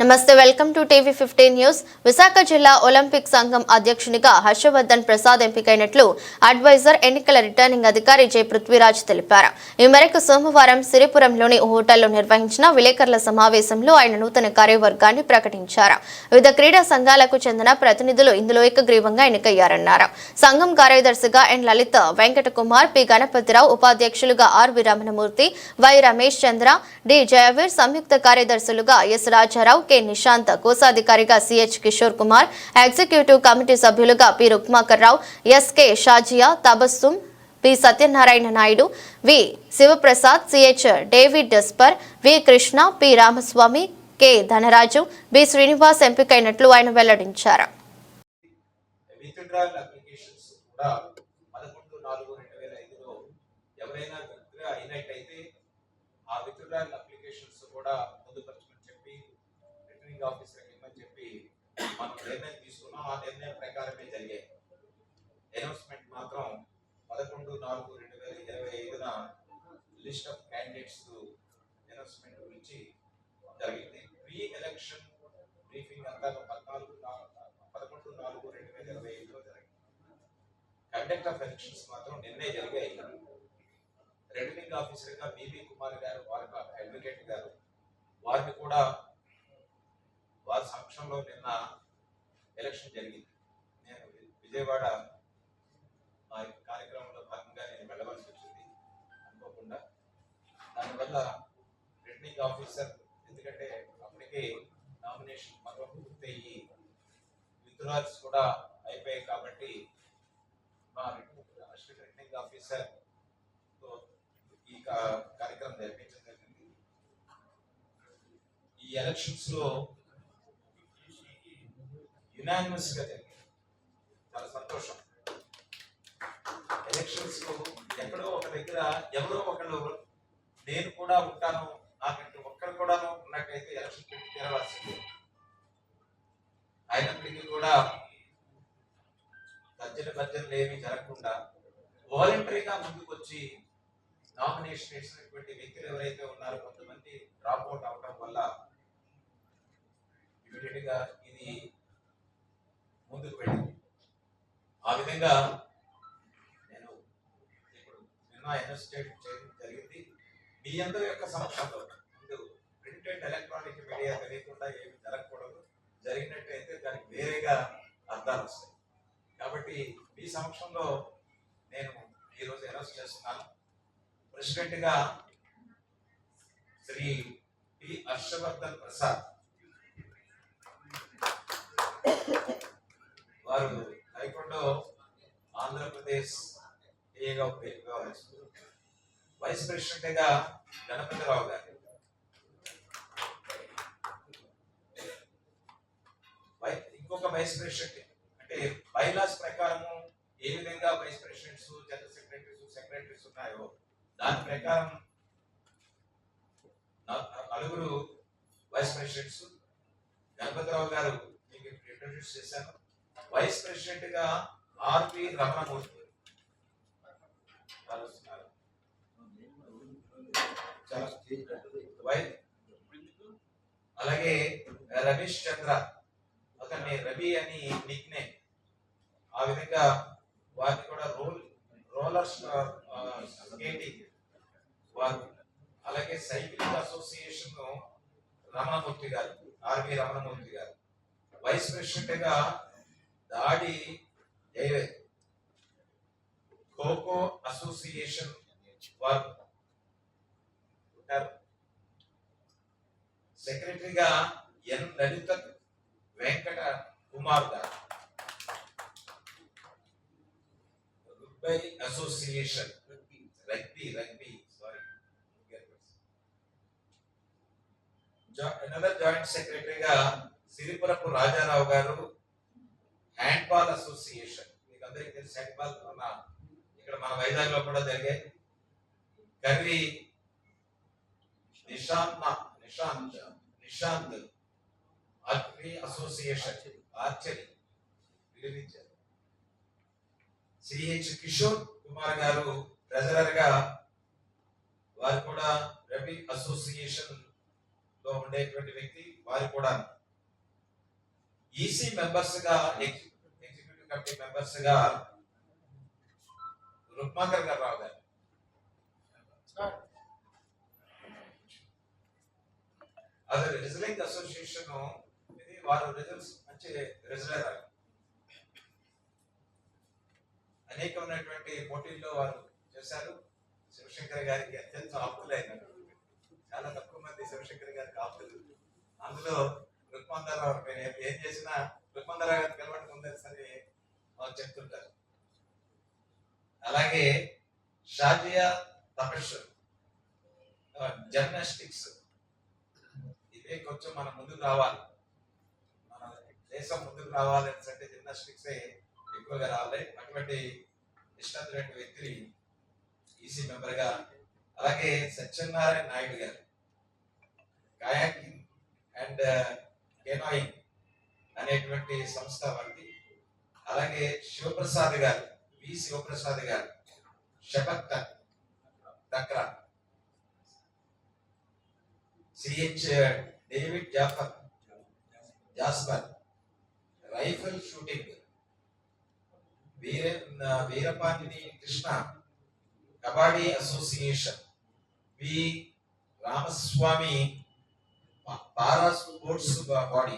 నమస్తే welcome to TV fifteen news. Visakha జిల్లా Olympic సంఘం అధ్యక్షునిగా హర్షవర్ధన్ ప్రసాద్ ఎంపికైనట్లు అడ్వైజర్ ఎన్నికల రిటర్నింగ్ అధికారి జె పృథ్వీరాజ్ తెలిపారు. ఈ మేరకు సోమవారం సిరిపురంలోని ఓ హోటల్లో నిర్వహించిన విలేకరుల సమావేశంలో ఆయన నూతన కార్యవర్గాన్ని ప్రకటించారు. వివిధ క్రీడా సంఘాలకు చెందిన ప్రతినిధులు ఇందులో ఏకగ్రీవంగా ఎన్నికయ్యారన్నారు. సంఘం కార్యదర్శిగా ఎన్. లలిత వెంకట కుమార్ పి. గణపతిరావు ఉపాధ్యక్షులుగా R. V. Ramanamurthy Y. Ramesh Chandra D. Jayaveer సంయుక్త కార్యదర్శులుగా S. Rajarao K Nishanth. కోశాధికారిగా CH Kishore Kumar executive committee సభ్యులుగా P Rukmakar Rao SK Shazia Tabassum P Satyanarayana Naidu V Shivaprasad CH David డెస్పర్ V Krishna P Ramaswamy K Dhanaraju B Srinivas ఎంపికైనట్లు ఆయన వెల్లడించారు. కూడా ఎవరైనా withdraw అయినట్టయితే ఆ withdrawal applications కూడా returning officer ఇవ్వమని చెప్పి మనం నిర్ణయం తీసుకున్నాం. ఆ నిర్ణయం ప్రకారమే జరిగాయి. అనౌన్స్మెంట్ మాత్రం పదకొండు నాలుగు రెండు వేల ఇరవై ఐదున లిస్ట్ ఆఫ్ క్యాండిడేట్స్ అనౌన్స్మెంట్ గురించి జరిగింది. ప్రీ ఎలక్షన్ బ్రీఫింగ్ అంతా పద్నాలుగు పదకొండు నాలుగు రెండు వేల ఇరవై ఐదులో జరిగింది. కండక్ట్ ఆఫ్ ఎలక్షన్స్ మాత్రం నిన్నే జరిగాయి. రిటర్నింగ్ ఆఫీసర్గా బీబీ కుమార్ గారు వారి అడ్వకేట్ గారు వారిని కూడా వారి సమక్షంలో నిన్న ఎలక్షన్ జరిగింది. నేను విజయవాడ ఆ యొక్క కార్యక్రమంలో భాగంగా నేను వెళ్ళవలసి వచ్చింది. అనుకోకుండా దానివల్ల రిటర్నింగ్ ఆఫీసర్ ఎందుకంటే అప్పటికే నామినేషన్ మరొక పూర్తయ్యి విత్డ్రాల్స్ కూడా అయిపోయాయి కాబట్టి మా అసిస్టెంట్ రిటర్నింగ్ ఆఫీసర్ ఈ కార్యక్రమం జరిపించడం జరిగింది. ఈ ఎలక్షన్స్లో లో యునానిమస్గా జరిగింది చాలా సంతోషం. ఎలక్షన్స్లో ఎక్కడో ఒక దగ్గర ఎవరో ఒకళ్ళు నేను కూడా ఉంటాను నాకంటే ఒక్కరు కూడా ఉన్నట్టయితే ఎలక్షన్ పెట్టి తీరవలసిందే. అయినప్పటికీ కూడా తర్జన భర్జనలు ఏమీ జరగకుండా వాలంటరీగా ముందుకు వచ్చి నామినేషన్ వేసినటువంటి వ్యక్తులు ఎవరైతే ఉన్నారో కొంతమంది డ్రాప్ అవుట్ అవడం వల్ల ఇమీడియట్గా ఇది ముందుకు వెళ్ళింది ఆ విధంగా నేను ఇప్పుడు నిన్న ఎనస్టేట్ చేయడం జరిగింది. మీ అందరి యొక్క సమక్షంలో ముందు ప్రింట్ అండ్ ఎలక్ట్రానిక్ మీడియా తెలియకుండా ఏమి జరగకూడదు. జరిగినట్టయితే దానికి వేరేగా అర్థాలు వస్తాయి. కాబట్టి మీ సమక్షంలో నేను ఈరోజు అనౌన్స్ చేస్తున్నాను. ప్రెసిడెంట్గా శ్రీ పి హర్షవర్ధన్ ప్రసాద్. వారు హైకోర్టులో ఆంధ్రప్రదేశ్ ఏగా వైస్ ప్రెసిడెంట్గా గణపతిరావు గారు. ఇంకొక వైస్ ప్రెసిడెంట్ అంటే బైలాస్ ప్రకారము ఏ విధంగా vice presidents general secretaries secretaries ఉన్నాయో దాని ప్రకారం నలుగురు వైస్ ప్రెసిడెంట్స్. గణపతిరావు గారు మీకు ఇంట్రడ్యూస్ చేశాను. వైస్ ప్రెసిడెంట్గా ఆర్పి రమణమూర్తి అలాగే రమేష్ చంద్ర అతన్ని రవి అని నిక్ నేమ్ ఆ విధంగా వారిని కూడా రోల్ రోలర్ స్కేటింగ్ వారు. అలాగే సైక్లింగ్ అసోసియేషన్ రమణమూర్తి గారు ఆర్వి రమణమూర్తి గారు. వైస్ ప్రెసిడెంట్గా దాడి జయవేద్ ఖోఖో అసోసియేషన్ వారు ఉంటారు. సెక్రటరీగా ఎన్ లలిత వెంకట కుమార్ గారు. Rugby association. Rugby rugby sorry another joint సెక్రటరీగా సిరిపురపు రాజారావు గారు హ్యాండ్బాల్ అసోసియేషన్. మీకు అందరికీ తెలిసి హ్యాండ్బాల్ మన ఇక్కడ మన వైజాగ్లో కూడా జరిగే Karri Nishanth Nishanth Nishanth archery association archery CH Kishore Kumar గారు ట్రెజరర్గా వారు కూడా రవి అసోసియేషన్లో ఉండేటువంటి వ్యక్తి. వారు కూడా ఈసీ మెంబర్స్గా ఎగ్జిక్యూటివ్ కమిటీ మెంబర్స్గా రుక్మాకర్ గారు రావు గారు. అదే రిజలింగ్ అసోసియేషన్ ఇది వారు రిజల్ట్స్ మంచి రిజలర్ అనేకమైనటువంటి పోటీల్లో వారు చేశారు. శివశంకర్ గారికి అత్యంత ఆప్తులైన చాలా తక్కువ మంది శివశంకర్ గారికి ఆప్తులు. అందులో రుక్మందరావు మీరు ఏం చేసినా రుక్మందరావు గారిని పిలవడం ఉందని చెప్తుంటారు. అలాగే షాజియా తపస్సు జిమ్నాస్టిక్స్ ఇదే కొంచెం మనం ముందుకు రావాలి. మన దేశం ముందుకు రావాలి అంటే జిమ్నాస్టిక్స్ ఎక్కువగా రావాలి. అటువంటి ఇష్టమైన వ్యక్తిని ఈసీ మెంబర్గా అలాగే సత్యనారాయణ నాయుడు గారు. కయాకింగ్ అండ్ కెనాయింగ్ అనేటువంటి సంస్థ వారిది అలాగే శివప్రసాద్ గారు వి శివప్రసాద్ గారు sepak takraw CH David Jafar Jasper rifle shooting Veera Veerapandini Krishna kabaddi association V Ramaswamy paras para body